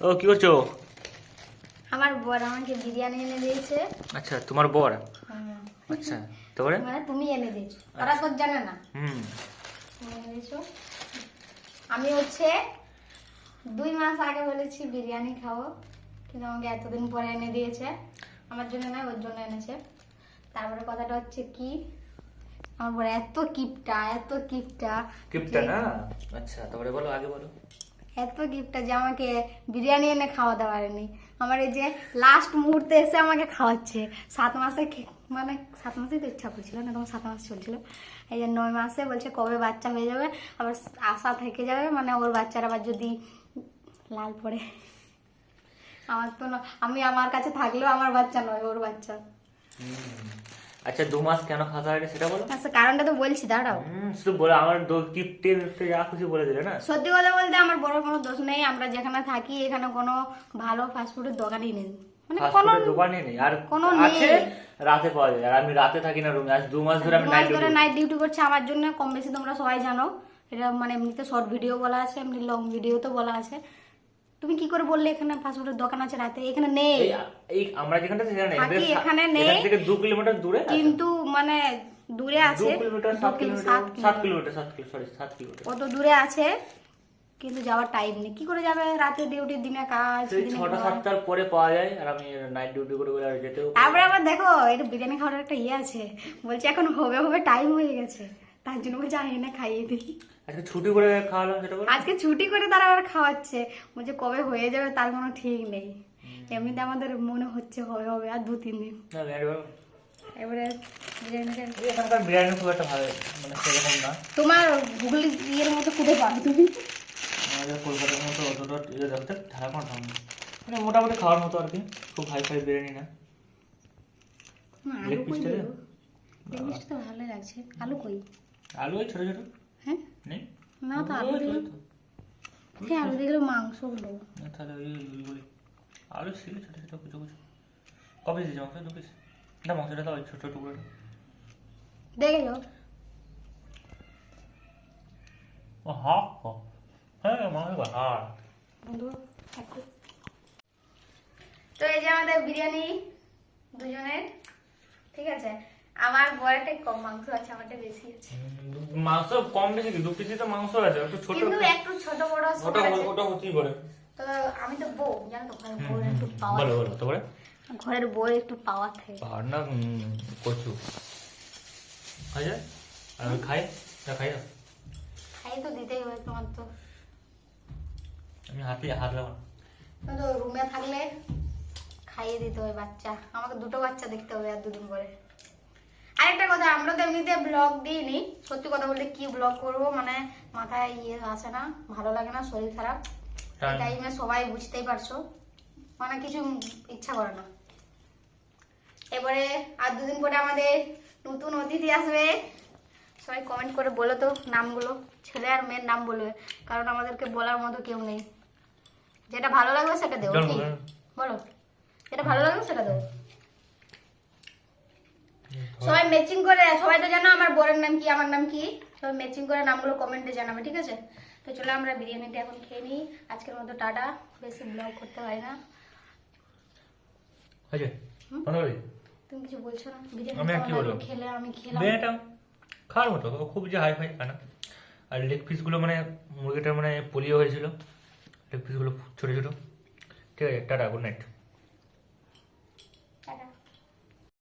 ও কি করছ? আমার বর আমাকে বিরিয়ানি এনে দিয়েছে। আচ্ছা তোমার বর? আচ্ছা তারপরে মানে তুমি এনে দিয়েছ। ওরা তো জানে না। হুম। আমি হচ্ছে দুই মাস আগে বলেছি বিরিয়ানি খাব কিন্তু আমাকে এতদিন পরে এনে দিয়েছে। আমার জন্য নয় ওর জন্য এনেছে। তারপরে কথাটা হচ্ছে কি? আমার বড় এত কিপটা এত কিপটা। গিফটটা না আচ্ছা তারপরে বলো আগে বলো। এত গিফটটা যে আমাকে বিরিয়ানি এনে খাওয়াতে পারেনি। আমার এই যে লাস্ট মুহূর্তে এসে আমাকে খাওয়াচ্ছে। সাত মাসে মানে সাত মাসেই তো ইচ্ছা করছিল না, তখন সাত মাস চলছিল। এই যে নয় মাসে বলছে কবে বাচ্চা হয়ে যাবে, আবার আশা থেকে যাবে মানে ওর বাচ্চার আবার যদি লাল পড়ে। আমার তো আমি আমার কাছে থাকলেও আমার বাচ্চা নয়, ওর বাচ্চা। আচ্ছা দু মাস কেন খাতা হয়নি সেটা বলো? আচ্ছা কারণটা তো বলছি দাঁড়াও। হুম শুধু বলে আমার গিফটে যা খুশি বলে দিলে না? সত্যি কথা বলতে আমার বড় কোনো দোষ নেই আমরা যেখানে থাকি এখানে কোনো ভালো ফাস্টফুডের দোকানই নেই। মানে কোনো ফাস্টফুডের নেই আর কোনো আছে রাতে পাওয়া যায় আর আমি রাতে থাকি না রুমে আজ দু মাস ধরে আমি নাইট ধরে নাইট ডিউটি করছে আমার জন্য কম বেশি তোমরা সবাই জানো। এটা মানে এমনিতে শর্ট ভিডিও বলা আছে এমনি লং ভিডিওতে বলা আছে। তুমি কি করে বললে এখানে ফাস্টফুডের দোকান আছে রাতে? এখানে নেই। এই আমরা যেখানটা সেখানে নেই থাকি, এখানে নেই। এখান থেকে দু কিলোমিটার দূরে কিন্তু মানে দূরে আছে। কিলোমিটার দু সাত কিলো- কিলোমিটার সাত সাত কিলোমিটার। কিলোমিটার কিলো সরি সাত কিলোমিটার। কত দূরে আছে কিন্তু যাওয়ার টাইম নেই। কি করে যাবে? রাতে ডিউটি দিনে কাজ দিনে ছটা। সাতটার পরে পাওয়া যায় আর আমি নাইট ডিউটি করে বলে আর যেতেও পারি তারপরে আবার দেখো এটা বিরিয়ানি খাওয়ার একটা ইয়ে আছে। বলছে এখন হবে হবে টাইম হয়ে গেছে। তার জন্য বলছে না খাইয়ে দিই আজকে ছুটি করে খাওয়ালাম সেটা আজকে ছুটি করে তারা আবার খাওয়াচ্ছে। বলছে কবে হয়ে যাবে তার কোনো ঠিক নেই। এমনিতে আমাদের মনে হচ্ছে হবে হবে আর দু তিন দিন। এবারে বিরিয়ানি খুব একটা ভালো মানে সেরকম না। তোমার ইয়ের মতো পাবে তুমি? আমাদের কলকাতার মতো অতটা ইয়ে দেখতে ঢাকা কোনো মানে মোটামুটি খাওয়ার মতো আর কি খুব হাই ফাই বিরিয়ানি না। আলু কই? লেগ পিসটা তো ভালো লাগছে। আলু কই? আলু ছোটো ছোটো? হ্যাঁ? নেই? না তো আলু দিলে। হ্যাঁ আলু দিলে মাংসগুলো না, তাহলে ওই ওইগুলি আলু ছিল ছোটো ছোটো কুচো কুচো। কবে দিয়েছে মাংস দু পিস না মাংসটা তো ওই ছোটো টুকরোটা। দেখে যাও। ও হা হ্যাঁ মাংস হাড় বন্ধু তো এই যে আমাদের বিরিয়ানি দুজনের ঠিক আছে? আমার বড়টাই কম মাংস আছে আমারটা বেশি আছে। মাংস কম বেশি কি? দু পিসই তো মাংস আছে একটু ছোট কিন্তু একটু। ছোট বড় সব ওটা আছে। ওটা হতেই পারে। তো আমি তো বউ জানো তো ঘরের বউর একটু পাওয়ার বলো বলো তারপরে? ঘরের বউর একটু পাওয়ার থাকে। পাহাড় না কচু। যায়? আমি খাই? না খাই না? খাই তো দিতেই হবে তোমার তো। আমি হাতে হাত তুমি তো রুমে থাকলে খাইয়ে দিতে হবে বাচ্চা। আমাকে দুটো বাচ্চা দেখতে হবে আর দুদিন পরে। আরেকটা কথা আমরা তো এমনিতে ব্লগ দিইনি। সত্যি কথা বলতে কি ব্লগ করব মানে মাথায় ইয়ে আসে না ভালো লাগে না শরীর খারাপ। এই টাইমে সবাই বুঝতেই পারছ মানে কিছু ইচ্ছা করে না। এবারে আর দুদিন পরে আমাদের নতুন অতিথি আসবে। সবাই কমেন্ট করে বলো তো নামগুলো ছেলে আর মেয়ের নাম বলবে কারণ আমাদেরকে বলার মতো কেউ নেই। যেটা ভালো লাগবে সেটা দেবো। বলো যেটা ভালো লাগবে সেটা দেবো সবাই ম্যাচিং করে সবাই তো জানো আমার বরের নাম কি আমার নাম কি? সবাই ম্যাচিং করে নামগুলো কমেন্টে জানাবে ঠিক আছে? তো চলো আমরা বিরিয়ানিটা এখন খেয়ে নিই। আজকের মতো টাটা। বেশি ব্লগ করতে পারি না। তুমি কিছু বলছো না? বিরিয়ানি কি বলব? খেলে আমি খেলাম। খাওয়ার মতো খুব যে হাই ফাই খায় না। আর লেগ পিসগুলো মানে মুরগিটার মানে পোলিও হয়েছিল। লেগ পিসগুলো ছোটো ছোটো। ঠিক আছে টাটা গুড নাইট